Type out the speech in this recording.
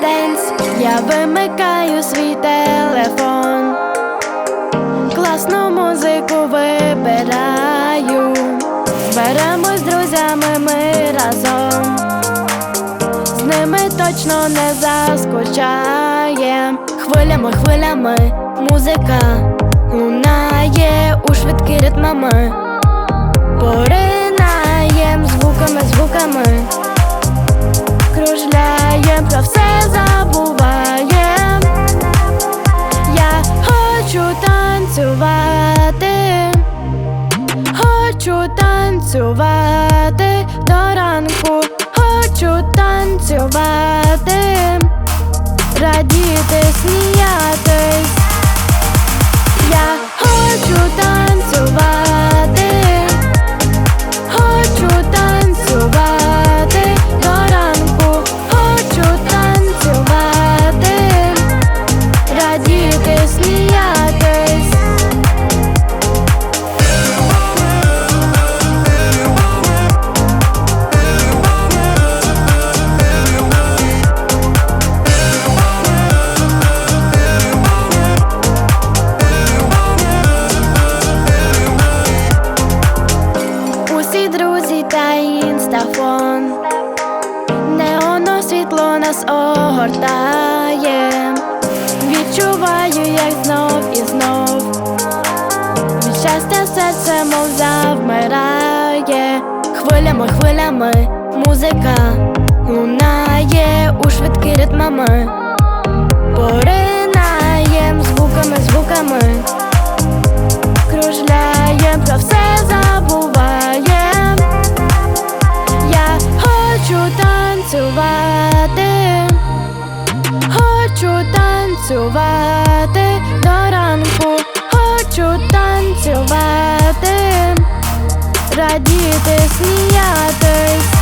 dance. I Я вимикаю свій телефон. Класну музику вибираю. Беремо з друзями ми разом. З ними точно не заскучаєм. Хвилями, хвилями музика лунає у танцювати. Хочу танцювати до ранку, хочу танцювати, радіти, сміятись. Я інстафон Неоно світло нас огортає. Відчуваю, як знов і знов. Від щастя серце мов завмирає. Хвилями, хвилями музика хочу танцювати до ранку, хочу танцювати, радіти, сміятись.